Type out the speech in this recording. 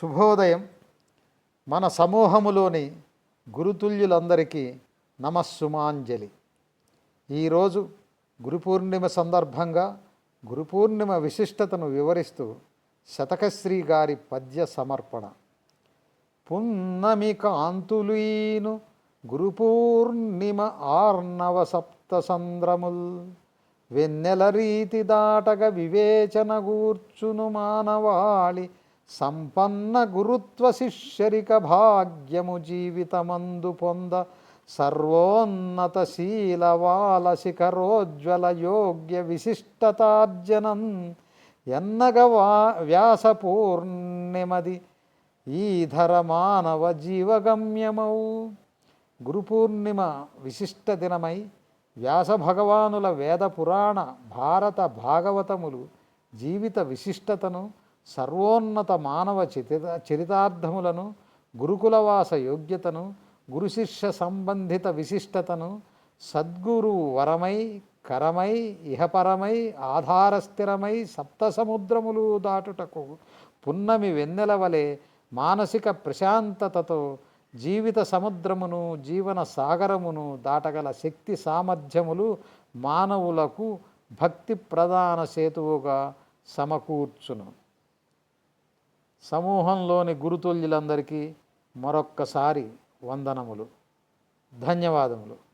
శుభోదయం. మన సమూహములోని గురుతుల్యులందరికీ నమస్సుమాంజలి. ఈరోజు గురు పూర్ణిమ సందర్భంగా గురు పూర్ణిమ విశిష్టతను వివరిస్తూ శతకశ్రీ గారి పద్య సమర్పణ. పున్నమి కాంతులీను గురు పూర్ణిమ ఆర్ణవ సప్త సంద్రముల్ వెన్నెల రీతి దాటగ వివేచన గూర్చును మానవాళి సంపన్న గురుత్వ శిష్యరిక భాగ్యము జీవితమందు పొంద సర్వోన్నత శీలవాల శిఖరోజ్వల యోగ్య విశిష్టతార్జనం ఎన్నగ వా వ్యాస పూర్ణిమది ఈధర మానవ జీవగమ్యమౌ. గురుపూర్ణిమ విశిష్ట దినమై వ్యాస భగవానుల వేద పురాణ భారత భాగవతములు జీవిత విశిష్టతను సర్వోన్నత మానవ చరిత చరితార్థములను గురుకులవాస యోగ్యతను గురుశిష్య సంబంధిత విశిష్టతను సద్గురు వరమై కరమై ఇహపరమై ఆధారస్థిరమై సప్త సముద్రములు దాటుటకు పున్నమి వెన్నెల వలె మానసిక ప్రశాంతతతో జీవిత సముద్రమును జీవన సాగరమును దాటగల శక్తి సామర్థ్యములు మానవులకు భక్తి ప్రధాన సేతువుగా సమకూర్చును. సమూహంలోని గురుతుల్యులందరికీ మరొక్కసారి వందనములు ధన్యవాదములు.